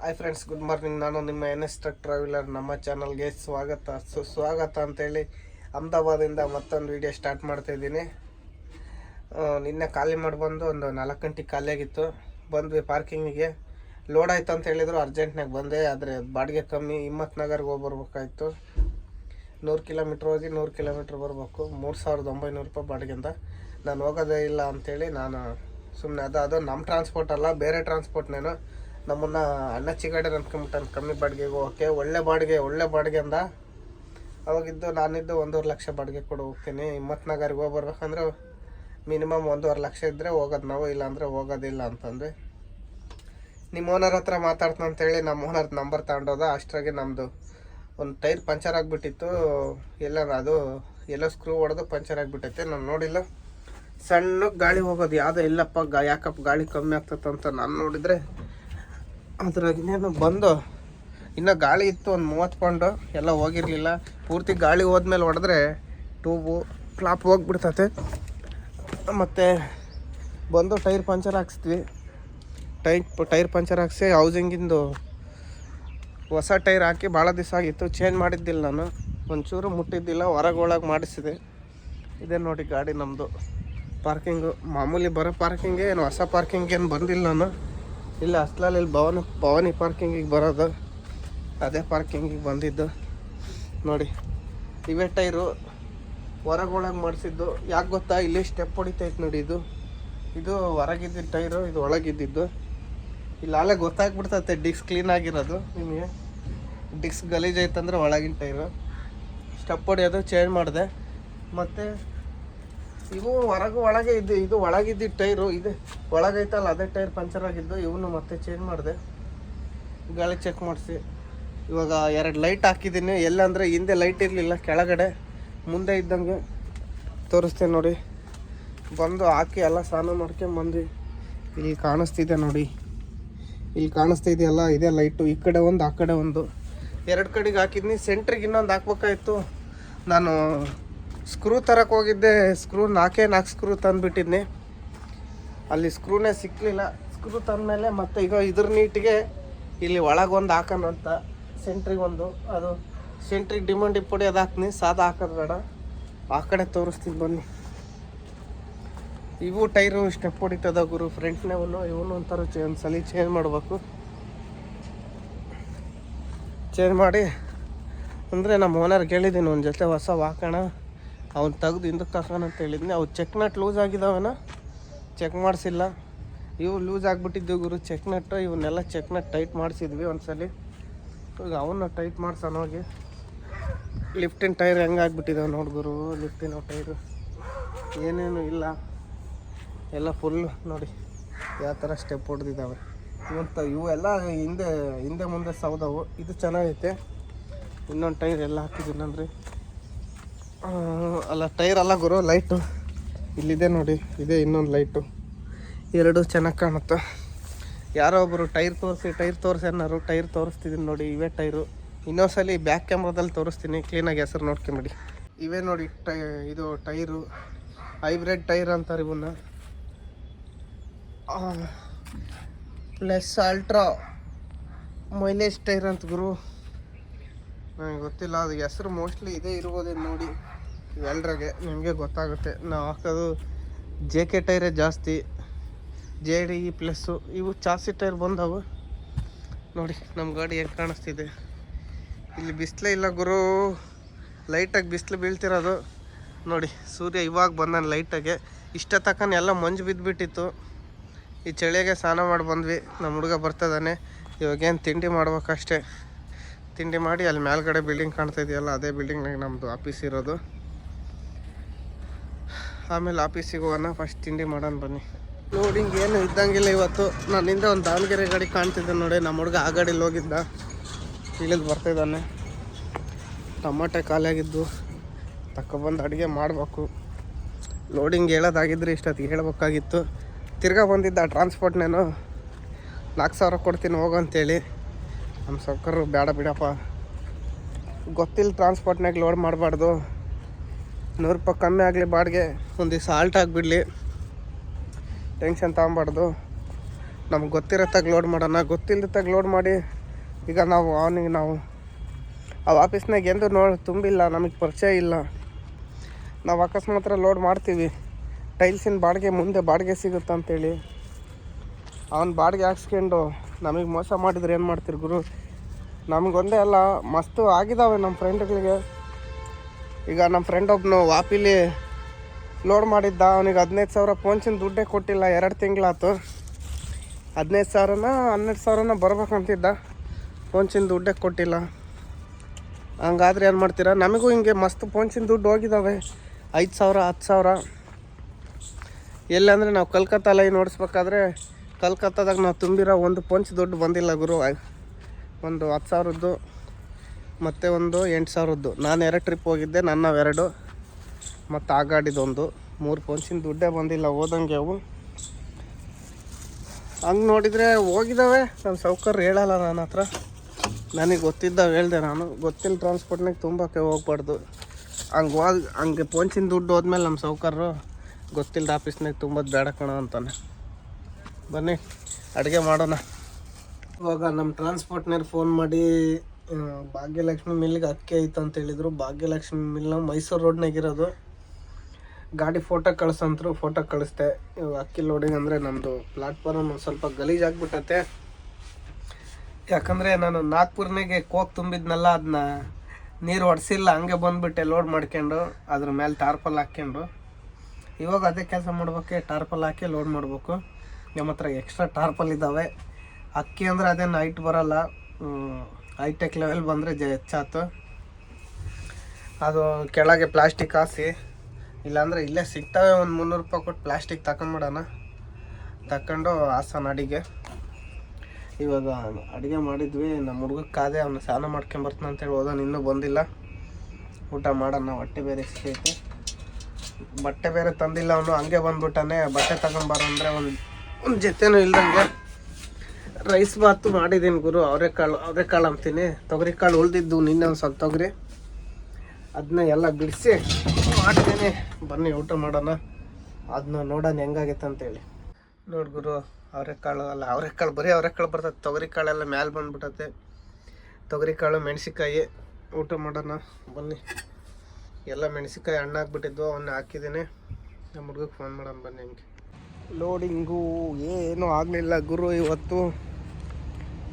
Hi friends good morning ನಾನು ನಿಮ್ಮ N S truck traveller ನಮ್ಮ ಚಾನಲ್ಗೆ ಸ್ವಾಗತ. ಸುಸ್ವಾಗತ ಅಂತೇಳಿ ಅಹಮದಾಬಾದಿಂದ ಮತ್ತೊಂದು ವಿಡಿಯೋ ಸ್ಟಾರ್ಟ್ ಮಾಡ್ತಾ ಇದ್ದೀನಿ. ಆ, ನಿನ್ನೆ ಖಾಲಿ ಮಾಡಿ ಬಂದು ಒಂದು ನಾಲ್ಕು ಗಂಟೆಗೆ ಖಾಲಿಯಾಗಿತ್ತು. ಬಂದ್ವಿ ಪಾರ್ಕಿಂಗಿಗೆ ಲೋಡ್ ಆಯ್ತು ಅಂತ ಹೇಳಿದ್ರು ಅರ್ಜೆಂಟ್ನಾಗ ಬಂದೆ ಆದರೆ ಬಾಡಿಗೆ ಕಮ್ಮಿ. ಹಿಮ್ಮತ್ ನಗರ್ಗೆ ಹೋಗಿ ಬರ್ಬೇಕಾಯ್ತು ನೂರು ಕಿಲೋಮೀಟ್ರ್ ಹೋಗಿ ನೂರು ಕಿಲೋಮೀಟ್ರ್ ಬರಬೇಕು. ಮೂರು ಸಾವಿರದ ಒಂಬೈನೂರು ರೂಪಾಯಿ ಬಾಡಿಗೆಂದ ನಾನು ಹೋಗೋದೇ ಇಲ್ಲ ಅಂಥೇಳಿ ನಾನು ಸುಮ್ಮನೆ ಅದು ಅದು ನಮ್ಮ ಟ್ರಾನ್ಸ್ಪೋರ್ಟ್ ಅಲ್ಲ ಬೇರೆ ಟ್ರಾನ್ಸ್ಪೋರ್ಟ್ನೇನು ನಮ್ಮನ್ನು ಅಣ್ಣ ಚಿಗಾಡೆ ಅಂದ್ಕೊಂಬಿಟ್ಟಾನೆ ಕಮ್ಮಿ ಬಾಡಿಗೆಗೆ ಹೋಗೋಕ್ಕೆ. ಒಳ್ಳೆ ಬಾಡಿಗೆ ಒಳ್ಳೆ ಬಾಡಿಗೆ ಅಂದ. ಅವಾಗಿದ್ದು ನಾನಿದ್ದು ಒಂದೂವರೆ ಲಕ್ಷ ಬಾಡಿಗೆ ಕೊಡು, ಹೋಗ್ತೀನಿ. ಹಿಮ್ಮತ್ ನಗರ್ಗೆ ಹೋಗಿ ಬರ್ಬೇಕಂದ್ರೆ ಮಿನಿಮಮ್ ಒಂದೂವರೆ ಲಕ್ಷ ಇದ್ದರೆ ಹೋಗೋದು ನಾವು, ಇಲ್ಲಾಂದರೆ ಹೋಗೋದಿಲ್ಲ ಅಂತಂದು ನಿಮ್ಮ ಓನರ್ ಹತ್ರ ಮಾತಾಡ್ತಾನೆ ಅಂತೇಳಿ ನಮ್ಮ ಓನರ್ ನಂಬರ್ ತಗೊಂಡೋದ. ಅಷ್ಟರಾಗೆ ನಮ್ಮದು ಒಂದು ಟೈರ್ ಪಂಚರ್ ಆಗಿಬಿಟ್ಟಿತ್ತು. ಎಲ್ಲ ಅದು ಎಲ್ಲೋ ಸ್ಕ್ರೂ ಹೊಡೆದು ಪಂಚರ್ ಆಗಿಬಿಟ್ಟೈತೆ. ನಾನು ನೋಡಿಲ್ಲ. ಸಣ್ಣ ಗಾಳಿ ಹೋಗೋದು ಯಾವುದೋ ಇಲ್ಲಪ್ಪ, ಗಾ ಯಾಕಪ್ಪ ಗಾಳಿ ಕಮ್ಮಿ ಆಗ್ತದಂತ ನಾನು ನೋಡಿದರೆ ಅದ್ರಾಗೇನು ಬಂದು, ಇನ್ನು ಗಾಳಿ ಇತ್ತು ಒಂದು ಮೂವತ್ತು ಪೌಂಡು, ಎಲ್ಲ ಹೋಗಿರಲಿಲ್ಲ. ಪೂರ್ತಿ ಗಾಳಿ ಹೋದ್ಮೇಲೆ ಹೊಡೆದ್ರೆ ಟ್ಯೂಬು ಫ್ಲಾಪ್ ಹೋಗ್ಬಿಡ್ತೈತೆ. ಮತ್ತು ಬಂದು ಟೈರ್ ಪಂಚರ್ ಹಾಕ್ಸಿದ್ವಿ. ಟೈರ್ ಟೈರ್ ಪಂಚರ್ ಹಾಕ್ಸಿ ಹೌಸಿಂಗಿಂದು ಹೊಸ ಟೈರ್ ಹಾಕಿ ಭಾಳ ದಿವಸ ಆಗಿತ್ತು. ಚೇಂಜ್ ಮಾಡಿದ್ದಿಲ್ಲ ನಾನು. ಒಂಚೂರು ಮುಟ್ಟಿದ್ದಿಲ್ಲ, ಹೊರಗೆ ಒಳಗೆ ಮಾಡಿಸಿದೆ. ಇದೇ ನೋಡಿ ಗಾಡಿ ನಮ್ಮದು ಪಾರ್ಕಿಂಗು. ಮಾಮೂಲಿ ಬರೋ ಪಾರ್ಕಿಂಗೇ ಏನು, ಹೊಸ ಪಾರ್ಕಿಂಗ್ ಏನು ಬಂದಿಲ್ಲ ನಾನು. ಇಲ್ಲ, ಅಸ್ಲಲ್ಲಿ ಇಲ್ಲಿ ಭವನ, ಭವಾನಿ ಪಾರ್ಕಿಂಗಿಗೆ ಬರೋದು. ಅದೇ ಪಾರ್ಕಿಂಗಿಗೆ ಬಂದಿದ್ದು. ನೋಡಿ, ಇವೇ ಟೈರು. ಹೊರಗೊಳಗೆ ಮಾಡಿಸಿದ್ದು. ಯಾಕೆ ಗೊತ್ತಾ? ಇಲ್ಲಿ ಸ್ಟೆಪ್ ಹೊಡಿತೈತೆ ನೋಡಿ ಇದು. ಇದು ಹೊರಗಿದ್ದಿದ್ದು ಟೈರು, ಇದು ಒಳಗಿದ್ದಿದ್ದು. ಇಲ್ಲಿ ಅಲ್ಲೇ ಗೊತ್ತಾಗ್ಬಿಡ್ತೈತೆ ಡಿಕ್ಸ್ ಕ್ಲೀನ್ ಆಗಿರೋದು ನಿಮಗೆ. ಡಿಕ್ಸ್ ಗಲೀಜ್ ಐತಂದ್ರೆ ಒಳಗಿನ ಟೈರು. ಸ್ಟೆಪ್ ಹೊಡಿಯೋದು ಚೇಂಜ್ ಮಾಡಿದೆ. ಮತ್ತು ಇವು ಹೊರಗೆ ಒಳಗೆ ಇದ್ದು, ಇದು ಒಳಗಿದ್ದ ಟೈರು, ಇದೆ ಒಳಗೈತಲ್ಲ, ಅದೇ ಟೈರ್ ಪಂಚರ್ ಆಗಿದ್ದು, ಇವನು ಮತ್ತೆ ಚೇಂಜ್ ಮಾಡಿದೆ. ಗಾಳಿ ಚೆಕ್ ಮಾಡಿಸಿ. ಇವಾಗ ಎರಡು ಲೈಟ್ ಹಾಕಿದ್ದೀನಿ. ಎಲ್ಲಂದರೆ ಹಿಂದೆ ಲೈಟ್ ಇರಲಿಲ್ಲ, ಕೆಳಗಡೆ, ಮುಂದೆ ಇದ್ದಂಗೆ ತೋರಿಸ್ತೇನೆ ನೋಡಿ. ಬಂದು ಹಾಕಿ ಎಲ್ಲ ಸ್ನಾನ ಮಾಡ್ಕೊಂಡು ಬಂದು ಇಲ್ಲಿ ಕಾಣಿಸ್ತಿದೆ ನೋಡಿ. ಇಲ್ಲಿ ಕಾಣಿಸ್ತಿದೆಯಲ್ಲ, ಇದೇ ಲೈಟು ಈ ಕಡೆ ಒಂದು, ಆ ಕಡೆ ಒಂದು. ಎರಡು ಕಡೆಗೆ ಹಾಕಿದ್ನಿ. ಸೆಂಟ್ರಿಗೆ ಇನ್ನೊಂದು ಹಾಕ್ಬೇಕಾಯ್ತು. ನಾನು ಸ್ಕ್ರೂ ತರಕ್ಕೆ ಹೋಗಿದ್ದೆ, ಸ್ಕ್ರೂ ನಾಲ್ಕೇ ನಾಲ್ಕು ಸ್ಕ್ರೂ ತಂದುಬಿಟ್ಟಿದ್ನಿ. ಅಲ್ಲಿ ಸ್ಕ್ರೂನೇ ಸಿಕ್ಕಲಿಲ್ಲ ಸ್ಕ್ರೂ ತಂದಮೇಲೆ ಮತ್ತೆ ಈಗ ಇದ್ರ ನೀಟಿಗೆ ಇಲ್ಲಿ ಒಳಗೊಂದು ಹಾಕೋಣ ಅಂತ, ಸೆಂಟ್ರಿಗೆ ಒಂದು, ಅದು ಸೆಂಟ್ರಿಗೆ ಡಿಮಂಡ್ ಇಪ್ಪಡಿ ಅದು ಹಾಕ್ತೀನಿ. ಸಾದಾ ಹಾಕೋದು ಬೇಡ. ಆ ಕಡೆ ತೋರಿಸ್ತೀನಿ ಬನ್ನಿ. ಇವು ಟೈರು ಸ್ಟೆಪ್ ಹೊಡಿತದ ಗುರು. ಫ್ರಂಟ್ನೇ ಇವನು ಇವನು ಒಂಥರ ಚೇ ಒಂದು ಚೇಂಜ್ ಮಾಡಬೇಕು. ಚೇಂಜ್ ಮಾಡಿ, ಅಂದರೆ ನಮ್ಮ ಓನರ್ಗೆ ಹೇಳಿದ್ದೀನಿ ಒಂದು ಜೊತೆ ಹೊಸ ಹಾಕೋಣ. ಅವ್ನು ತೆಗ್ದು ಹಿಂದಕ್ಕೆ ಹಾಕೋಣ ಅಂತ ಹೇಳಿದ್ನಿ. ಅವು ಚೆಕ್ ನಟ್ ಲೂಸ್ ಆಗಿದಾವನ? ಚೆಕ್ ಮಾಡಿಸಿಲ್ಲ. ಇವು ಲೂಸ್ ಆಗಿಬಿಟ್ಟಿದ್ದು ಗುರು ಚೆಕ್ ನಟ್ಟು ಇವನ್ನೆಲ್ಲ ಚೆಕ್ ನಟ್ ಟೈಟ್ ಮಾಡಿಸಿದ್ವಿ ಒಂದ್ಸಲಿ. ಈಗ ಅವನ್ನ ಟೈಟ್ ಮಾಡ್ಸೋಣ ಹೋಗಿ. ಲಿಫ್ಟಿನ ಟೈರ್ ಹೆಂಗೆ ಆಗ್ಬಿಟ್ಟಿದಾವೆ ನೋಡಿ ಗುರು ಲಿಫ್ಟಿನ ಟೈರು ಏನೇನು ಇಲ್ಲ. ಎಲ್ಲ ಫುಲ್ ನೋಡಿ ಯಾವ ಥರ ಸ್ಟೆಪ್ ಹೊಡೆದಿದ್ದಾವೆ ಇವಂತ ಇವೆಲ್ಲ ಹಿಂದೆ ಹಿಂದೆ ಮುಂದೆ ಸೌದವು ಇದು ಚೆನ್ನಾಗೈತೆ. ಇನ್ನೊಂದು ಟೈರ್ ಎಲ್ಲ ಹಾಕಿದ್ದೀನಂದ್ರಿ. ಅಲ್ಲ, ಟೈರ್ ಅಲ್ಲ ಗುರು ಲೈಟು ಇಲ್ಲಿದೆ ನೋಡಿ, ಇದೆ ಇನ್ನೊಂದು ಲೈಟು ಎರಡು ಚೆನ್ನಾಗಿ ಕಾಣುತ್ತೆ ಯಾರೋ ಒಬ್ಬರು ಟೈರ್ ತೋರಿಸಿ ಟೈರ್ ತೋರಿಸಿ ಅನ್ನೋರು ಟೈರ್ ತೋರಿಸ್ತಿದ್ದೀನಿ ನೋಡಿ, ಇವೇ ಟೈರು. ಇನ್ನೊಂದ್ಸಲಿ ಬ್ಯಾಕ್ ಕ್ಯಾಮ್ರಾದಲ್ಲಿ ತೋರಿಸ್ತೀನಿ ಕ್ಲೀನಾಗಿ ಹೆಸರು ನೋಡ್ಕೊಂಬಿಡಿ ಇವೇ ನೋಡಿ, ಟೈ, ಇದು ಟೈರು. ಹೈಬ್ರಿಡ್ ಟೈರ್ ಅಂತಾರೆ ಇವನ್ನ. ಪ್ಲಸ್ ಅಲ್ಟ್ರಾ ಮೈಲೇಜ್ ಟೈರ್ ಅಂತ ಗುರು. ನನಗೆ ಗೊತ್ತಿಲ್ಲ, ಅದು ಹೆಸರು ಮೋಸ್ಟ್ಲಿ ಇದೇ ಇರ್ಬೋದೇನು ನೋಡಿ. ಇವೆಲ್ರಾಗೆ ನಿಮಗೆ ಗೊತ್ತಾಗುತ್ತೆ. ನಾವು ಹಾಕೋದು ಜೆ ಕೆ ಟೈರೇ ಜಾಸ್ತಿ ಜೆ ಡಿ ಇ ಪ್ಲಸ್ಸು ಇವು ಚಾಸಿ ಟೈರ್ ಬಂದವು. ನೋಡಿ ನಮ್ಮ ಗಾಡಿ ಹೆಂಗೆ ಕಾಣಿಸ್ತಿದೆ. ಇಲ್ಲಿ ಬಿಸಿಲೇ ಇಲ್ಲ ಗುರು. ಲೈಟಾಗಿ ಬಿಸಿಲು ಬೀಳ್ತಿರೋದು. ನೋಡಿ, ಸೂರ್ಯ ಇವಾಗ ಬಂದಾನೆ ಲೈಟಾಗೆ ಇಷ್ಟ ತಕ್ಕನ ಎಲ್ಲ ಮಂಜು ಬಿದ್ದುಬಿಟ್ಟಿತ್ತು ಈ ಚಳಿಗೆ ಸ್ನಾನ ಮಾಡಿ ಬಂದ್ವಿ. ನಮ್ಮ ಹುಡುಗ ಬರ್ತದಾನೆ ಇವಾಗೇನು ತಿಂಡಿ ಮಾಡ್ಬೇಕಷ್ಟೇ. ತಿಂಡಿ ಮಾಡಿ ಅಲ್ಲಿ ಮೇಲ್ಗಡೆ ಬಿಲ್ಡಿಂಗ್ ಕಾಣ್ತಾ ಇದೆಯಲ್ಲ, ಅದೇ ಬಿಲ್ಡಿಂಗ್ನಾಗೆ ನಮ್ಮದು ಆಫೀಸ್ ಇರೋದು. ಆಮೇಲೆ ಆಫೀಸಿಗೆ ಹೋಗೋಣ. ಫಸ್ಟ್ ತಿಂಡಿ ಮಾಡೋಣ ಬನ್ನಿ. ಲೋಡಿಂಗ್ ಏನು ಇದ್ದಂಗಿಲ್ಲ ಇವತ್ತು. ನನ್ನಿಂದ ಒಂದು ದಾವಣಗೆರೆ ಗಾಡಿ ಕಾಣ್ತಿದ್ದೆ ನೋಡಿ. ನಮ್ಮ ಹುಡುಗ ಆ ಗಾಡೀಲಿ ಹೋಗಿದ್ದ. ಇಳಿದು ಬರ್ತಿದ್ದಾನೆ ಟಮಾಟೆ ಖಾಲಿಯಾಗಿದ್ದು. ತಗೊಬಂದು ಅಡುಗೆ ಮಾಡಬೇಕು. ಲೋಡಿಂಗ್ ಹೇಳೋದಾಗಿದ್ರೆ ಇಷ್ಟೊತ್ತಿಗೆ ಹೇಳಬೇಕಾಗಿತ್ತು. ತಿರ್ಗಾ ಬಂದಿದ್ದ ಟ್ರಾನ್ಸ್ಪೋರ್ಟ್ನೇನು ನಾಲ್ಕು ಸಾವಿರ ಕೊಡ್ತೀನಿ ಹೋಗು ಅಂತೇಳಿ. ನಮ್ಮ ಸೌಕರ್ರು ಬೇಡ ಬಿಡಪ್ಪ. ಗೊತ್ತಿಲ್ಲ ಟ್ರಾನ್ಸ್ಪೋರ್ಟ್ನಾಗ ಲೋಡ್ ಮಾಡಬಾರ್ದು. ನೂರು ರೂಪಾಯಿ ಕಮ್ಮಿ ಆಗಲಿ ಬಾಡಿಗೆ, ಒಂದು ದಿವಸ ಆಲ್ಟ್ ಆಗಿಬಿಡಲಿ. ಟೆನ್ಷನ್ ತಗೊಬಾರ್ದು. ನಮ್ಗೆ ಗೊತ್ತಿರತ್ತಾಗ ಲೋಡ್ ಮಾಡೋಣ. ಗೊತ್ತಿಲ್ಲದಾಗ ಲೋಡ್ ಮಾಡಿ, ಈಗ ನಾವು ಅವನಿಗೆ ನಾವು ಆ ಆಫೀಸ್ನಾಗ ಎಂದು ನೋಡಿ ತುಂಬಿಲ್ಲ, ನಮಗೆ ಪರಿಚಯ ಇಲ್ಲ. ನಾವು ಅಕಸ್ಮಾತ್ ಲೋಡ್ ಮಾಡ್ತೀವಿ. ಟೈಲ್ಸಿನ ಬಾಡಿಗೆ ಮುಂದೆ ಬಾಡಿಗೆ ಸಿಗುತ್ತೆ ಅಂತೇಳಿ. ಅವನು ಬಾಡಿಗೆ ಹಾಕ್ಸ್ಕೊಂಡು ನಮಗೆ ಮೋಸ ಮಾಡಿದ್ರೆ ಏನು ಮಾಡ್ತೀರಿ ಗುರು? ನಮಗೊಂದೇ ಅಲ್ಲ, ಮಸ್ತು ಆಗಿದ್ದಾವೆ ನಮ್ಮ ಫ್ರೆಂಡ್ಗಳಿಗೆ ಈಗ ನಮ್ಮ ಫ್ರೆಂಡ್ ಒಬ್ಬನು ವಾಪಿಲಿ ಲೋಡ್ ಮಾಡಿದ್ದ. ಅವನಿಗೆ ಹದಿನೈದು ಸಾವಿರ ಪೋಂಚಿನ ದುಡ್ಡೇ ಕೊಟ್ಟಿಲ್ಲ. ಎರಡು ತಿಂಗಳಾತು. ಹದಿನೈದು ಸಾವಿರನ, ಹನ್ನೆರಡು ಸಾವಿರನ ಬರ್ಬೇಕಂತಿದ್ದ. ಪೋಂಚಿನ ದುಡ್ಡೇ ಕೊಟ್ಟಿಲ್ಲ. ಹಂಗಾದ್ರೆ ಏನು ಮಾಡ್ತೀರಾ? ನಮಗೂ ಹಿಂಗೆ ಮಸ್ತ್ ಪೋಂಚಿನ ದುಡ್ಡು ಹೋಗಿದ್ದಾವೆ ಐದು ಸಾವಿರ, ಹತ್ತು ಸಾವಿರ. ಎಲ್ಲಂದರೆ ನಾವು ಕಲ್ಕತ್ತಾ ಲೈನ್ ಓಡಿಸ್ಬೇಕಾದ್ರೆ ಕಲ್ಕತ್ತಾದಾಗ ನಾವು ತುಂಬಿರೋ ಒಂದು ಪಂಚ್ ದುಡ್ಡು ಬಂದಿಲ್ಲ ಗುರು. ಒಂದು ಹತ್ತು ಸಾವಿರದ್ದು. ಮತ್ತು ಒಂದು ಎಂಟು ಸಾವಿರದ್ದು. ನಾನು ಎರಡು ಟ್ರಿಪ್ ಹೋಗಿದ್ದೆ, ನನ್ನ ಎರಡು, ಮತ್ತು ಆ ಗಾಡಿದೊಂದು ಮೂರು ಪಂಚಿನ ದುಡ್ಡೇ ಬಂದಿಲ್ಲ, ಹೋದಂಗೆ ಅವು. ಹಂಗೆ ನೋಡಿದರೆ ಹೋಗಿದ್ದಾವೆ ನನ್ನ ಸೌಕರ್ಯ ಹೇಳಲ್ಲ ನನ್ನ ಹತ್ರ. ನನಗೆ ಗೊತ್ತಿದ್ದಾವೆ, ಹೇಳ್ದೆ ನಾನು. ಗೊತ್ತಿಲ್ಲ ಟ್ರಾನ್ಸ್ಪೋರ್ಟ್ನಾಗ ತುಂಬಕ್ಕೆ ಹೋಗ್ಬಾರ್ದು. ಹಂಗೆ ಹೋಗ್, ಹಂಗೆ ಪಂಚಿನ ದುಡ್ಡು ಹೋದ್ಮೇಲೆ ನಮ್ಮ ಸೌಕರ್ರು ಗೊತ್ತಿಲ್ಲದ ಆಫೀಸ್ನಾಗ ತುಂಬೋದು ಬೇಡ ಕಣ ಅಂತಾನೆ. ಬನ್ನಿ, ಅಡುಗೆ ಮಾಡೋಣ. ಇವಾಗ ನಮ್ಮ ಟ್ರಾನ್ಸ್ಪೋರ್ಟ್ನವ್ರು ಫೋನ್ ಮಾಡಿ ಭಾಗ್ಯಲಕ್ಷ್ಮಿ ಮಿಲ್ಗೆ ಅಕ್ಕಿ ಐತೆ ಅಂತ ಹೇಳಿದ್ರು. ಭಾಗ್ಯಲಕ್ಷ್ಮಿ ಮಿಲ್ ಮೈಸೂರು ರೋಡ್ನಾಗ ಇರೋದು ಗಾಡಿ ಫೋಟೋ ಕಳಿಸಂತರು ಫೋಟೋ ಕಳಿಸ್ದೆ. ಅಕ್ಕಿ ಲೋಡಿಂಗ್ ಅಂದರೆ ನಮ್ಮದು ಪ್ಲಾಟ್ಫಾರ್ಮ್ ಸ್ವಲ್ಪ ಗಲೀಜ್ ಆಗಿಬಿಟ್ಟತೆ. ಯಾಕಂದರೆ ನಾನು ನಾಗ್ಪುರ್ನಾಗೆ ಕೋಕ್ ತುಂಬಿದ್ನಲ್ಲ ಅದನ್ನ ನೀರು ಹೊಡೆಸಿಲ್ಲ ಹಂಗೆ ಬಂದುಬಿಟ್ಟೆ ಲೋಡ್ ಮಾಡ್ಕೊಂಡು, ಅದ್ರ ಮೇಲೆ ಟಾರ್ಪಲ್ ಹಾಕ್ಕೊಂಡು. ಇವಾಗ ಅದೇ ಕೆಲಸ ಮಾಡ್ಬೇಕು ಟಾರ್ಪಲ್ ಹಾಕಿ ಲೋಡ್ ಮಾಡಬೇಕು. ನಮ್ಮ ಹತ್ರ ಎಕ್ಸ್ಟ್ರಾ ಟಾರ್ಪಲ್ ಇದ್ದಾವೆ ಅಕ್ಕಿ ಅಂದರೆ ಅದೇ ನೈಟ್ ಬರಲ್ಲ. ಹೈಟೆಕ್ ಲೆವೆಲ್ ಬಂದರೆ ಜ ಹೆಚ್ಚಾಯ್ತು ಅದು ಕೆಳಗೆ ಪ್ಲಾಸ್ಟಿಕ್ ಹಾಸಿ, ಇಲ್ಲಾಂದರೆ ಇಲ್ಲೇ ಸಿಗ್ತವೆ ಒಂದು ಮುನ್ನೂರು ರೂಪಾಯಿ ಕೊಟ್ಟು ಪ್ಲಾಸ್ಟಿಕ್ ತಗೊಂಬಿಡೋಣ ತಕೊಂಡು ಹಾಸನ ಅಡಿಗೆ. ಇವಾಗ ಅಡುಗೆ ಮಾಡಿದ್ವಿ, ನಮ್ಮ ಹುಡುಗ ಕಾದೆ ಅವನು ಸ್ನಾನ ಮಾಡ್ಕೊಂಬರ್ತಾನೆ ಅಂತೇಳಿ ಹೋದಾನ, ಇನ್ನೂ ಬಂದಿಲ್ಲ. ಊಟ ಮಾಡೋಣ, ಹೊಟ್ಟೆ ಬೇರೆ ಸಿಕ್ಕೈತೆ ಬಟ್ಟೆ ಬೇರೆ ತಂದಿಲ್ಲ ಅವನು, ಹಂಗೆ ಬಂದ್ಬಿಟ್ಟಾನೆ. ಬಟ್ಟೆ ತಗೊಂಬಾರ ಅಂದರೆ ಒಂದು ಒಂದು ಜೊತೆನೂ ಇಲ್ದಂಗೆ ರೈಸ್ ಬಾತು ಮಾಡಿದ್ದೀನಿ ಗುರು ಅವರೆಕಾಳು ಅವರೆಕಾಳು ಅಂತೀನಿ. ತೊಗರಿ ಕಾಳು ಉಳ್ದಿದ್ದು ನಿನ್ನೆ ಒಂದು ಸ್ವಲ್ಪ ತೊಗರಿ. ಅದನ್ನ ಎಲ್ಲ ಬಿಡಿಸಿ ಮಾಡ್ತೀನಿ. ಬನ್ನಿ, ಊಟ ಮಾಡೋಣ. ಅದನ್ನ ನೋಡೋಣ ಹೆಂಗಾಗೈತೆ ಅಂತೇಳಿ. ನೋಡಿ ಗುರು ಅವರೆಕಾಳು ಅಲ್ಲ ಅವರೆಕಾಳು ಬರೀ ಅವರೆಕಾಳು ಬರ್ತದೆ ತೊಗರಿ ಕಾಳೆಲ್ಲ ಮ್ಯಾಲೆ ಬಂದ್ಬಿಟ್ಟತೆ ತೊಗರಿ ಕಾಳು ಮೆಣಸಿಕಾಯಿ ಊಟ ಮಾಡೋಣ. ಬನ್ನಿ. ಎಲ್ಲ ಮೆಣಸಿಕಾಯಿ ಹಣ್ಣಾಗ್ಬಿಟ್ಟಿದ್ವು ಅವನ್ನ ಹಾಕಿದ್ದೀನಿ. ನಮ್ಮ ಹುಡುಗಕ್ಕೆ ಫೋನ್ ಮಾಡೋಣ ಬನ್ನಿ ಹಂಗೆ. ಲೋಡಿಂಗು ಏನೂ ಆಗಲಿಲ್ಲ ಗುರು ಇವತ್ತು.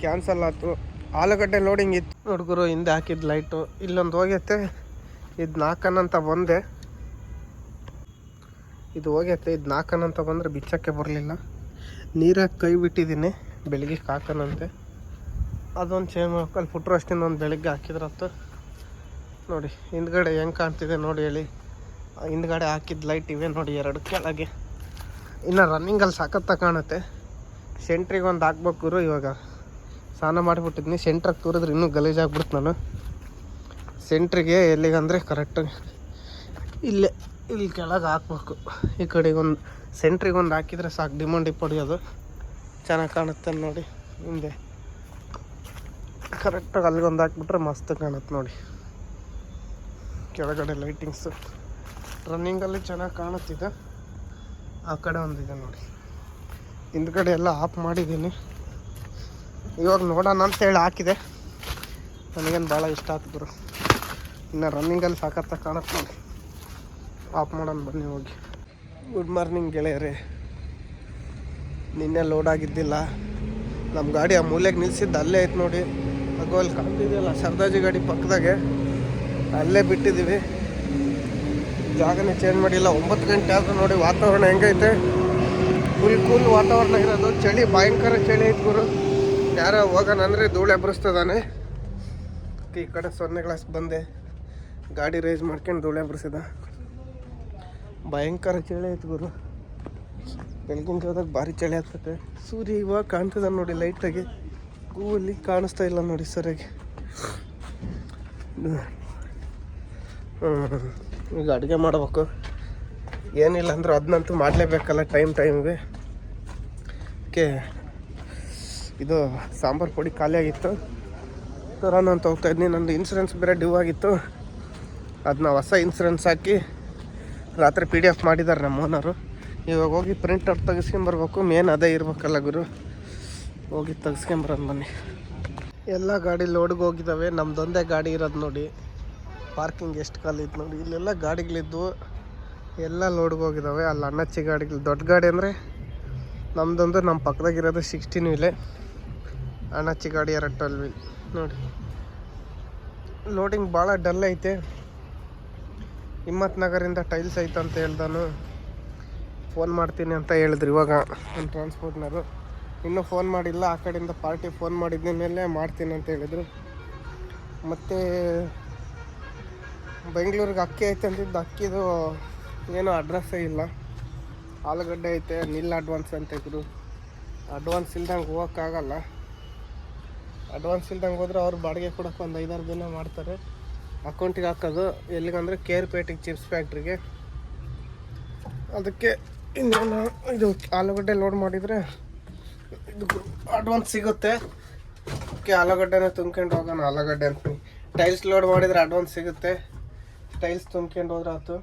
ಕ್ಯಾನ್ಸಲ್ ಆಯ್ತು. ಆಲೂಗಡ್ಡೆ ಲೋಡಿಂಗ್ ಇತ್ತು. ಹುಡುಗರು ಗುರು ಹಿಂದೆ ಹಾಕಿದ ಲೈಟು ಇಲ್ಲೊಂದು ಹೋಗೈತೆ. ಇದು ನಾಲ್ಕನಂತ ಬಂದೆ. ಇದು ಹೋಗೈತೆ. ಇದು ನಾಲ್ಕನಂತ ಬಂದರೆ ಬಿಚ್ಚಕ್ಕೆ ಬರಲಿಲ್ಲ. ನೀರಾಗಿ ಕೈ ಬಿಟ್ಟಿದ್ದೀನಿ ಬೆಳಿಗ್ಗೆ ಹಾಕನಂತೆ ಅದೊಂದು ಚೇಂಜ್ ಮಾಡ್ಕೊಂಡು ಅಷ್ಟಿಂದ ಒಂದು ಬೆಳಿಗ್ಗೆ ಹಾಕಿದ್ರತ್ತು ನೋಡಿ, ಹಿಂದ್ಗಡೆ ಹೆಂಗೆ ಕಾಣ್ತಿದೆ ನೋಡಿ ಹೇಳಿ. ಹಿಂದ್ಗಡೆ ಹಾಕಿದ ಲೈಟ್ ಇವೆ ನೋಡಿ ಎರಡು ಕೆಳಗೆ. ಇನ್ನು ರನ್ನಿಂಗಲ್ಲಿ ಸಾಕತ್ತ ಕಾಣುತ್ತೆ. ಸೆಂಟ್ರಿಗೆ ಒಂದು ಹಾಕ್ಬೇಕು ಇವಾಗ. ಸ್ನಾನ ಮಾಡಿಬಿಟ್ಟಿದ್ನಿ. ಸೆಂಟ್ರಿಗೆ ತೂರಿದ್ರೆ ಇನ್ನೂ ಗಲೀಜಾಗ್ಬಿಡ್ತು ನಾನು. ಸೆಂಟ್ರಿಗೆ ಎಲ್ಲಿಗಂದರೆ ಕರೆಕ್ಟಾಗಿ ಇಲ್ಲೇ, ಇಲ್ಲಿ ಕೆಳಗೆ ಹಾಕ್ಬೇಕು. ಈ ಕಡೆಗೆ ಒಂದು ಸೆಂಟ್ರಿಗೆ ಒಂದು ಹಾಕಿದರೆ ಸಾಕು. ಡಿಮಾಂಡ್ ಅದು ಚೆನ್ನಾಗಿ ಕಾಣುತ್ತೆ ನೋಡಿ, ಹಿಂದೆ. ಕರೆಕ್ಟಾಗಿ ಅಲ್ಲಿಗೊಂದು ಹಾಕ್ಬಿಟ್ರೆ ಮಸ್ತ್ ಕಾಣುತ್ತೆ ನೋಡಿ. ಕೆಳಗಡೆ ಲೈಟಿಂಗ್ಸು ರನ್ನಿಂಗಲ್ಲಿ ಚೆನ್ನಾಗಿ ಕಾಣುತ್ತಿದೆ. ಆ ಕಡೆ ಒಂದಿದೆ ನೋಡಿ. ಹಿಂದ್ಗಡೆ ಎಲ್ಲ ಆಫ್ ಮಾಡಿದ್ದೀನಿ. ಇವಾಗ ನೋಡೋಣ ಅಂತೇಳಿ ಹಾಕಿದೆ. ನನಗೇನು ಭಾಳ ಇಷ್ಟ ಆಯ್ತು ಗುರು. ಇನ್ನು ರನ್ನಿಂಗಲ್ಲಿ ಸಾಕತ್ತ ಕಾಣುತ್ತೆ ಆಫ್ ಮಾಡೋಣ ಬನ್ನಿ ಹೋಗಿ. ಗುಡ್ ಮಾರ್ನಿಂಗ್ ಗೆಳೆಯರೇ. ನಿನ್ನೆ ಲೋಡ್ ಆಗಿದ್ದಿಲ್ಲ. ನಮ್ಮ ಗಾಡಿ ಆ ಮೂಲೆಗೆ ನಿಲ್ಸಿದ್ದು ಅಲ್ಲೇ ಐತೆ ನೋಡಿ. ಅಗೋ, ಅಲ್ಲಿ ಕಾಣ್ತಿದ್ದಿಲ್ಲ ಸರ್ದಾಜಿ ಗಾಡಿ ಪಕ್ಕದಾಗೆ. ಅಲ್ಲೇ ಬಿಟ್ಟಿದ್ದೀವಿ ಜಾಗನೇ ಚೇಂಜ್ ಮಾಡಿಲ್ಲ. ಒಂಬತ್ತು ಗಂಟೆ ಆದರೂ ನೋಡಿ ವಾತಾವರಣ ಹೆಂಗೈತೆ. ಫುಲ್ ಕೂಲ್ ವಾತಾವರಣ ಇರೋದು. ಚಳಿ, ಭಯಂಕರ ಚಳಿ ಐತೆ ಗುರು. ಯಾರೋ ಹೋಗೋಣ ಅಂದರೆ ಧೂಳು ಎಬ್ಬರಿಸ್ತದಾನೆ ಈ ಕಡೆ ಸೊನ್ನೆ ಗ್ಲಾಸ್ ಬಂದೆ. ಗಾಡಿ ರೈಸ್ ಮಾಡ್ಕೊಂಡು ಧೂಳು ಎಬ್ಬರಿಸಿದ ಭಯಂಕರ ಚಳಿ ಆಯ್ತು ಗುರು. ಬೆಳಗಿನ ಜಾವದಾಗ ಭಾರಿ ಚಳಿ ಆಗ್ತದೆ ಸೂರ್ಯ ಇವಾಗ ಕಾಣ್ತದ ನೋಡಿ ಲೈಟಾಗಿ ಹೂವಲ್ಲಿ ಕಾಣಿಸ್ತಾ ಇಲ್ಲ ನೋಡಿ ಸರಿಯಾಗಿ. ಈಗ ಅಡುಗೆ ಮಾಡ್ಬೇಕು. ಏನಿಲ್ಲ ಅಂದ್ರೆ ಅದನ್ನಂತೂ ಮಾಡಲೇಬೇಕಲ್ಲ ಟೈಮ್ ಟೈಮ್ಗೆ ಓಕೆ. ಇದು ಸಾಂಬಾರು ಪುಡಿ ಖಾಲಿಯಾಗಿತ್ತು ತರೋಣ ಅಂತ ಹೋಗ್ತಾ ಇದ್ದೀನಿ. ನಂದು ಇನ್ಸೂರೆನ್ಸ್ ಬೇರೆ ಡ್ಯೂ ಆಗಿತ್ತು. ಅದನ್ನ ಹೊಸ ಇನ್ಸೂರೆನ್ಸ್ ಹಾಕಿ ರಾತ್ರಿ ಪಿ ಡಿ ಎಫ್ ಮಾಡಿದ್ದಾರೆ ನಮ್ಮ ಓನರು ಇವಾಗ ಹೋಗಿ ಪ್ರಿಂಟ್ ಔಟ್ ತೆಗಿಸ್ಕೊಂಬರ್ಬೇಕು ಮೇನ್ ಅದೇ ಇರ್ಬೇಕಲ್ಲ ಗುರು. ಹೋಗಿ ತೆಗ್ಸ್ಕೊಂಬರೋದು ಬನ್ನಿ. ಎಲ್ಲ ಗಾಡಿ ಲೋಡ್ಗೆ ಹೋಗಿದ್ದಾವೆ. ನಮ್ದೊಂದೇ ಗಾಡಿ ಇರೋದು ನೋಡಿ. ಪಾರ್ಕಿಂಗ್ ಎಷ್ಟು ಖಾಲಿ ಇತ್ತು ನೋಡಿ. ಇಲ್ಲೆಲ್ಲ ಗಾಡಿಗಳಿದ್ವು ಎಲ್ಲ ಲೋಡ್ಗೆ ಹೋಗಿದ್ದಾವೆ. ಅಲ್ಲಿ ಅಣ್ಣಚ್ಚಿ ಗಾಡಿಗಳು. ದೊಡ್ಡ ಗಾಡಿ ಅಂದರೆ ನಮ್ಮದೊಂದು ನಮ್ಮ ಪಕ್ಕದಾಗಿರೋದು ಸಿಕ್ಸ್ಟೀನ್ ವೀಲೆ ಅಣ್ಣಚ್ಚಿ ಗಾಡಿ ಎರಡು ನೋಡಿ. ಲೋಡಿಂಗ್ ಭಾಳ ಡಲ್ ಐತೆ. ಹಿಮ್ಮತ್ ನಗರಿಂದ ಟೈಲ್ಸ್ ಐತೆ ಅಂತ ಹೇಳ್ದಾನು. ಫೋನ್ ಮಾಡ್ತೀನಿ ಅಂತ ಹೇಳಿದ್ರು ಇವಾಗ ನಮ್ಮ ಟ್ರಾನ್ಸ್ಪೋರ್ಟ್ನವರು ಇನ್ನೂ ಫೋನ್ ಮಾಡಿಲ್ಲ, ಆ ಕಡೆಯಿಂದ ಪಾರ್ಟಿ ಫೋನ್ ಮಾಡಿದ ಮೇಲೆ ಮಾಡ್ತೀನಿ ಅಂತ ಹೇಳಿದರು. ಮತ್ತು ಬೆಂಗಳೂರಿಗೆ ಅಕ್ಕಿ ಐತೆ ಅಂತಿದ್ದು ಅಕ್ಕಿದು ಏನು ಅಡ್ರೆಸ್ಸೇ ಇಲ್ಲ. ಆಲೂಗಡ್ಡೆ ಐತೆ, ನಿಲ್ ಅಡ್ವಾನ್ಸ್ ಅಂತ ಇದ್ರು. ಅಡ್ವಾನ್ಸ್ ಇಲ್ದಂಗೆ ಹೋಗೋಕ್ಕಾಗಲ್ಲ. ಅಡ್ವಾನ್ಸ್ ಇಲ್ದಂಗೆ ಹೋದ್ರೆ ಅವ್ರು ಬಾಡಿಗೆ ಕೊಡೋಕೆ ಒಂದು ಐದಾರು ದಿನ ಮಾಡ್ತಾರೆ. ಅಕೌಂಟಿಗೆ ಹಾಕೋದು. ಎಲ್ಲಿಗಂದ್ರೆ ಕೇರ್ಪೇಟೆಗೆ ಚಿಪ್ಸ್ ಫ್ಯಾಕ್ಟ್ರಿಗೆ ಅದಕ್ಕೆ ಇನ್ನೇನು ಇದು ಆಲೂಗಡ್ಡೆ ಲೋಡ್ ಮಾಡಿದರೆ ಇದು ಅಡ್ವಾನ್ಸ್ ಸಿಗುತ್ತೆ. ಓಕೆ ಆಲೂಗಡ್ಡೆನ ತುಂಬ್ಕೊಂಡು ಹೋಗೋಣ. ಆಲೂಗಡ್ಡೆ ಅಂತ ಟೈಲ್ಸ್ ಲೋಡ್ ಮಾಡಿದರೆ ಅಡ್ವಾನ್ಸ್ ಸಿಗುತ್ತೆ. ಟೈಲ್ಸ್ ತುಂಬ್ಕೊಂಡು ಹೋದ್ರೆ ಆಯ್ತು.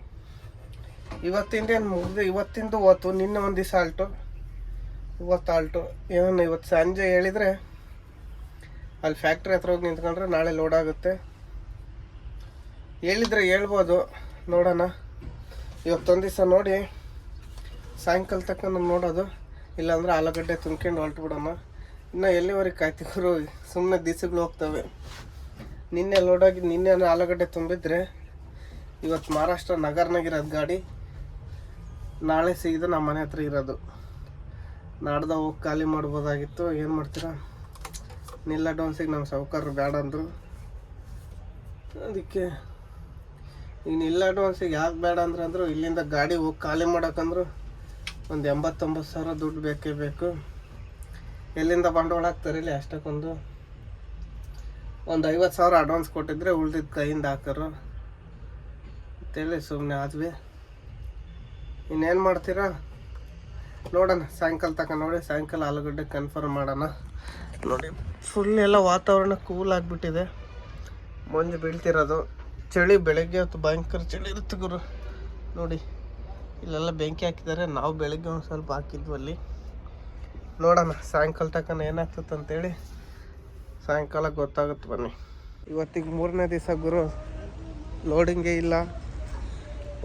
ಇವತ್ತಿಂದೇನು ಮುಗಿದು ಇವತ್ತಿಂದು ಹೋತು. ನಿನ್ನೆ ಒಂದು ದಿವಸ ಆಲ್ಟು. ಇವತ್ತು ಆಲ್ಟು. ಏನೋ ಇವತ್ತು ಸಂಜೆ ಹೇಳಿದರೆ ಅಲ್ಲಿ ಫ್ಯಾಕ್ಟ್ರಿ ಹತ್ರ ಹೋಗಿ ನಿಂತ್ಕೊಂಡ್ರೆ ನಾಳೆ ಲೋಡ್ ಆಗುತ್ತೆ. ಹೇಳಿದ್ರೆ ಹೇಳ್ಬೋದು. ನೋಡೋಣ. ಇವತ್ತೊಂದು ದಿವಸ ನೋಡಿ. ಸಾಯಂಕಾಲ ತಕ್ಕ ನಾನು ನೋಡೋದು. ಇಲ್ಲಾಂದ್ರೆ ಆಲೂಗಡ್ಡೆ ತುಂಬ್ಕೊಂಡು ಹೊಲ್ಟು ಬಿಡೋಣ ಇನ್ನು ಎಲ್ಲಿವರೆಗೆ ಕಾಯ್ತಿದ್ರು ಸುಮ್ಮನೆ ದಿಸಗಳು ಹೋಗ್ತವೆ. ನಿನ್ನೆ ಲೋಡಾಗಿ ನಿನ್ನೆ ಆಲೂಗಡ್ಡೆ ತುಂಬಿದ್ರೆ ಇವತ್ತು ಮಹಾರಾಷ್ಟ್ರ ನಗರ್ನಾಗಿರೋದು ಗಾಡಿ. ನಾಳೆ ಸಿಗಿದು ನಮ್ಮ ಮನೆ ಹತ್ರ ಇರೋದು. ನಾಡ್ದ ಹೋಗಿ ಖಾಲಿ ಮಾಡ್ಬೋದಾಗಿತ್ತು. ಏನು ಮಾಡ್ತೀರಾ? ನಿಲ್ಲ ಡೌನ್ಸಿಗೆ ನಮ್ಮ ಸಾವುಕಾರರು ಬೇಡ ಅಂದರು. ಅದಕ್ಕೆ ಈಗ ನಿಲ್ಲ ಅಡ್ವಾನ್ಸಿಗೆ ಯಾಕೆ ಬೇಡ ಅಂದ್ರೆ ಅಂದರು, ಇಲ್ಲಿಂದ ಗಾಡಿ ಹೋಗಿ ಖಾಲಿ ಮಾಡೋಕಂದ್ರು ಒಂದು ಎಂಬತ್ತೊಂಬತ್ತು ಸಾವಿರ ದುಡ್ಡು ಬೇಕೇ ಬೇಕು. ಎಲ್ಲಿಂದ ಬಂಡವಾಳ ಹಾಕ್ತಾರೆ ಇಲ್ಲಿ ಅಷ್ಟಕ್ಕೊಂದು. ಒಂದು ಐವತ್ತು ಸಾವಿರ ಅಡ್ವಾನ್ಸ್ ಕೊಟ್ಟಿದ್ರೆ ಉಳ್ದಿದ್ದು ಕೈಯಿಂದ ಹಾಕರು. ಅಂತೇಳಿ ಸುಮ್ಮನೆ ಆದ್ವಿ. ಇನ್ನೇನು ಮಾಡ್ತೀರಾ? ನೋಡೋಣ, ಸಾಯಂಕಾಲ ತಕ ನೋಡಿ, ಸಾಯಂಕಾಲ ಆಲೂಗಡ್ಡೆ ಕನ್ಫರ್ಮ್ ಮಾಡೋಣ. ನೋಡಿ. ಫುಲ್ ಎಲ್ಲ ವಾತಾವರಣ ಕೂಲ್ ಆಗಿಬಿಟ್ಟಿದೆ. ಮಂಜು ಬೀಳ್ತಿರೋದು. ಚಳಿ ಬೆಳಗ್ಗೆ ಹೊತ್ತು ಭಯಂಕರ ಚಳಿ ಇರುತ್ತೆ ಗುರು. ನೋಡಿ, ಇಲ್ಲೆಲ್ಲ ಬೆಂಕಿ ಹಾಕಿದ್ದಾರೆ. ನಾವು ಬೆಳಗ್ಗೆ ಒಂದು ಸ್ವಲ್ಪ ಹಾಕಿದ್ವಿ ಅಲ್ಲಿ. ನೋಡೋಣ, ಸಾಯಂಕಾಲ ತನಕ ಏನಾಗ್ತದೆ ಅಂತೇಳಿ. ಸಾಯಂಕಾಲ ಗೊತ್ತಾಗುತ್ತೆ ಬನ್ನಿ. ಇವತ್ತಿಗೆ ಮೂರನೇ ದಿವಸ ಗುರು ಲೋಡಿಂಗೇ ಇಲ್ಲ.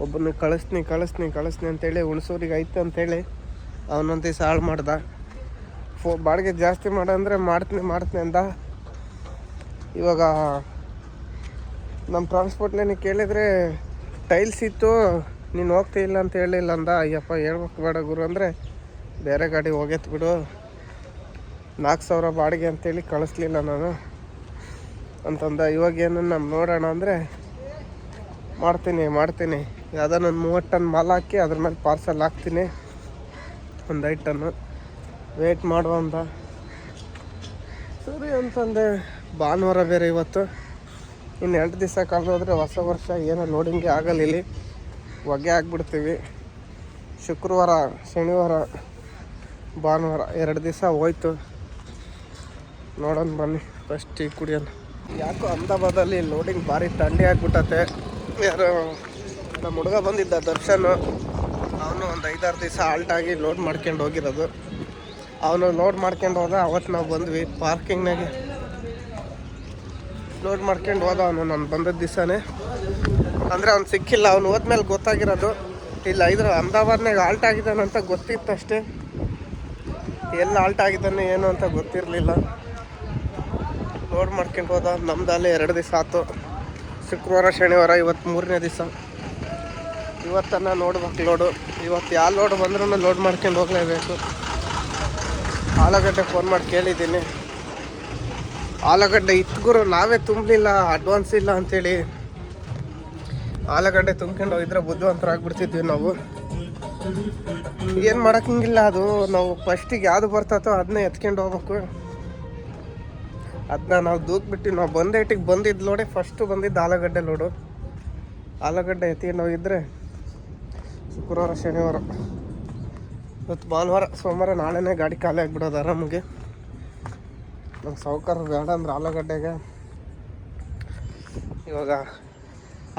ಒಬ್ಬನ ಕಳಿಸ್ತೀನಿ ಕಳಿಸ್ತೀನಿ ಕಳಿಸ್ತೀನಿ ಅಂತೇಳಿ, ಹುಣಸೂರಿಗೆ ಆಯ್ತು ಅಂತೇಳಿ, ಅವನೊಂದು ದಿವಸ ಹಾಳು ಮಾಡ್ದ. ಫೋ ಬಾಡಿಗೆ ಜಾಸ್ತಿ ಮಾಡಂದ್ರೆ ಮಾಡ್ತೀನಿ ಮಾಡ್ತೀನಿ ಅಂದ. ಇವಾಗ ನಮ್ಮ ಟ್ರಾನ್ಸ್ಪೋರ್ಟ್ನೇ ಕೇಳಿದರೆ ಟೈಲ್ಸ್ ಇತ್ತು, ನೀನು ಹೋಗ್ತಾ ಇಲ್ಲ ಅಂತ ಹೇಳಿಲ್ಲ ಅಂದ. ಅಯ್ಯಪ್ಪ, ಹೇಳ್ಬೇಕು ಬೇಡ ಗುರು ಅಂದರೆ ಬೇರೆ ಗಾಡಿ ಹೋಗೈತೆ ಬಿಡು. ನಾಲ್ಕು ಸಾವಿರ ಬಾಡಿಗೆ ಅಂತೇಳಿ ಕಳಿಸ್ಲಿಲ್ಲ ನಾನು. ಅಂತಂದ, ಇವಾಗ ಏನು ನಮ್ಮ ನೋಡೋಣ ಅಂದರೆ ಮಾಡ್ತೀನಿ ಮಾಡ್ತೀನಿ. ಯಾವುದೋ ನಾನು ಮೂವತ್ತು ಟನ್ ಮಾಲ್ ಹಾಕಿ ಅದ್ರ ಮೇಲೆ ಪಾರ್ಸಲ್ ಹಾಕ್ತೀನಿ. ಒಂದು ಐದು ಟನ್ನು. ವೇಟ್ ಮಾಡುವ ಅಂತ. ಸರಿ ಅಂತಂದೆ, ಭಾನುವಾರ ಬೇರೆ ಇವತ್ತು. ಇನ್ನು ಎಂಟು ದಿವಸ ಕಳೆದೋದ್ರೆ ಹೊಸ ವರ್ಷ, ಏನೋ ಲೋಡಿಂಗೇ ಆಗಲ್ಲ ಇಲ್ಲಿ. ಹೊಗೆ ಹಾಕ್ಬಿಡ್ತೀವಿ ಶುಕ್ರವಾರ, ಶನಿವಾರ, ಭಾನುವಾರ, ಎರಡು ದಿವಸ ಹೋಯ್ತು. ನೋಡೋಣ ಬನ್ನಿ ಫಸ್ಟ್ ಟೀ ಕುಡಿಯೋಣ. ಯಾಕೋ ಅಹಮದಾಬಾದಲ್ಲಿ ಲೋಡಿಂಗ್ ಭಾರಿ ಥಂಡಿ ಆಗ್ಬಿಟ್ಟತೆ. ಯಾರು ನಮ್ಮ ಹುಡುಗ ಬಂದಿದ್ದ ದರ್ಶನ್. ಅವನು ಒಂದು ಐದಾರು ದಿವಸ ಆಲ್ಟಾಗಿ ಲೋಡ್ ಮಾಡ್ಕೊಂಡು ಹೋಗಿರೋದು. ಅವನು ಲೋಡ್ ಮಾಡ್ಕೊಂಡು ಹೋದ ಅವತ್ತು ನಾವು ಬಂದ್ವಿ. ಪಾರ್ಕಿಂಗ್ನಾಗೆ ಲೋಡ್ ಮಾಡ್ಕೊಂಡು ಹೋದ ಅವನು. ನಾನು ಬಂದದ ದಿವಸನೇ. ಅಂದರೆ ಅವ್ನು ಸಿಕ್ಕಿಲ್ಲ. ಅವ್ನು ಹೋದ್ಮೇಲೆ ಗೊತ್ತಾಗಿರೋದು. ಇಲ್ಲ, ಇದ್ರ ಅಹಮದಾಬಾದ್ನಾಗ ಆಲ್ಟ್ ಅಂತ ಗೊತ್ತಿತ್ತು ಅಷ್ಟೇ. ಎಲ್ಲಿ ಆಲ್ಟ್ ಆಗಿದ್ದಾನೆ, ಏನು ಅಂತ ಗೊತ್ತಿರಲಿಲ್ಲ. ಲೋಡ್ ಮಾಡ್ಕೊಂಡು ಹೋದ. ನಮ್ದಲ್ಲಿ ಎರಡು ದಿವಸ ಆಯ್ತು ಶುಕ್ರವಾರ, ಶನಿವಾರ ಇವತ್ತು ಮೂರನೇ ದಿವಸ. ಇವತ್ತನ್ನ ನೋಡ್ಬೇಕು ಲೋಡು ಇವತ್ತು ಯಾವ ಲೋಡ್ ಬಂದ್ರೂ ಲೋಡ್ ಮಾಡ್ಕೊಂಡು ಹೋಗಲೇಬೇಕು. ಆಲೂಗಡ್ಡೆ ಫೋನ್ ಮಾಡಿ ಕೇಳಿದ್ದೀನಿ. ಆಲೂಗಡ್ಡೆ ಇತ್ಗುರು ನಾವೇ ತುಂಬಲಿಲ್ಲ ಅಡ್ವಾನ್ಸ್ ಇಲ್ಲ ಅಂತೇಳಿ. ಆಲೂಗಡ್ಡೆ ತುಂಬ್ಕೊಂಡು ಹೋಗಿದ್ರೆ ಬುದ್ಧಿವಂತರಾಗ್ಬಿಡ್ತಿದ್ವಿ ನಾವು. ಏನು ಮಾಡೋಕ್ಕಂಗಿಲ್ಲ ಅದು, ನಾವು ಫಸ್ಟಿಗೆ ಯಾವುದು ಬರ್ತತೋ ಅದನ್ನೇ ಎತ್ಕೊಂಡು ಹೋಗ್ಬೇಕು. ಅದನ್ನ ನಾವು ದೂಕ್ಬಿಟ್ಟು ನಾವು ಬಂದೇಟಿಗೆ ಬಂದಿದ್ದು ನೋಡಿ ಫಸ್ಟು ಬಂದಿದ್ದು ಆಲೂಗಡ್ಡೆ ಲೋಡು. ಆಲೂಗಡ್ಡೆ ಎತ್ಕೊಂಡು ಹೋಗಿದ್ರೆ ಶುಕ್ರವಾರ, ಶನಿವಾರ. ಇವತ್ತು ಭಾನುವಾರ, ಸೋಮವಾರ ನಾಳೆನೇ ಗಾಡಿ ಖಾಲಿ ಆಗಿಬಿಡೋದು ಆರಾಮಿಗೆ. ನಮ್ಮ ಸಾವುಕಾರ ಬೇಡ ಅಂದ್ರೆ ಆಲೂಗಡ್ಡೆಗೆ. ಇವಾಗ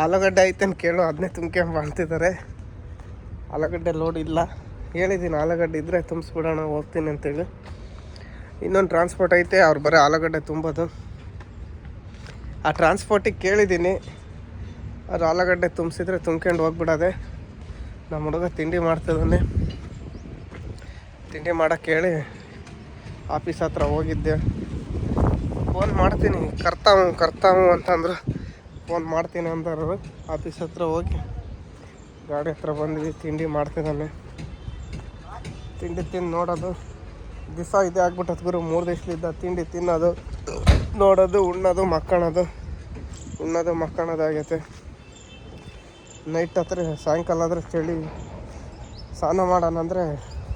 ಆಲೂಗಡ್ಡೆ ಐತೇನು ಕೇಳು, ಅದನ್ನೇ ತುಂಬ್ಕೊಂಡು ಮಾಡ್ತಿದ್ದಾರೆ ಆಲೂಗಡ್ಡೆ ಲೋಡ್ ಇಲ್ಲ. ಹೇಳಿದ್ದೀನಿ ಆಲೂಗಡ್ಡೆ ಇದ್ದರೆ ತುಂಬಿಸ್ಬಿಡೋಣ, ಹೋಗ್ತೀನಿ ಅಂತೇಳಿ. ಇನ್ನೊಂದು ಟ್ರಾನ್ಸ್ಪೋರ್ಟ್ ಐತೆ, ಅವ್ರು ಬರೀ ಆಲೂಗಡ್ಡೆ ತುಂಬೋದು. ಆ ಟ್ರಾನ್ಸ್ಪೋರ್ಟಿಗೆ ಕೇಳಿದ್ದೀನಿ ಅವ್ರು ಆಲೂಗಡ್ಡೆ ತುಂಬಿಸಿದ್ರೆ ತುಂಬ್ಕೊಂಡು ಹೋಗ್ಬಿಡೋದೆ. ನಮ್ಮ ಹುಡುಗ ತಿಂಡಿ ಮಾಡ್ತಿದ್ದಾನೆ. ತಿಂಡಿ ಮಾಡೋಕ್ಕೆ ಹೇಳಿ ಆಫೀಸ್ ಹತ್ರ ಹೋಗಿದ್ದೆ. ಫೋನ್ ಮಾಡ್ತೀನಿ. ಕರ್ತಾವು ಕರ್ತಾವು ಅಂತಂದ್ರು. ಫೋನ್ ಮಾಡ್ತೀನಿ ಅಂದರು. ಆಫೀಸ್ ಹತ್ರ ಹೋಗಿ ಗಾಡಿ ಹತ್ರ ಬಂದ್ವಿ. ತಿಂಡಿ ಮಾಡ್ತಿದ್ದಾನೆ. ತಿಂಡಿ ತಿಂದು ನೋಡೋದು. ದಿವಸ ಇದೇ ಆಗ್ಬಿಟ್ಟದ ಗುರು. ಮೂರು ದಿವಸದಿಂದ ತಿಂಡಿ ತಿನ್ನೋದು. ನೋಡೋದು, ಉಣ್ಣೋದು, ಮಕ್ಕಳದು. ಉಣ್ಣೋದು ಮಕ್ಕಳದಾಗೈತೆ ನೈಟ್ ಹತ್ರ ಸಾಯಂಕಾಲ ಆದರೆ ಚಳಿ. ಸ್ನಾನ ಮಾಡೋಣ ಅಂದರೆ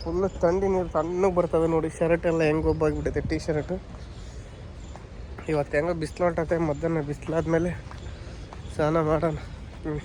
ಫುಲ್ಲು ಥಂಡಿ ನೀರು ತಣ್ಣಗೆ ಬರ್ತವೆ ನೋಡಿ. ಶರ್ಟ್ ಎಲ್ಲ ಹೆಂಗೆ ಒಬ್ಬಾಗ್ಬಿಟ್ಟೈತೆ ಟೀ ಶರ್ಟ್ ಇವತ್ತು ಹೆಂಗೋ ಬಿಸಿಲು ಹೊಂಟತೆ. ಮಧ್ಯಾಹ್ನ ಬಿಸಿಲಾದ್ಮೇಲೆ ಸ್ನಾನ ಮಾಡೋಣ. ಹ್ಞೂ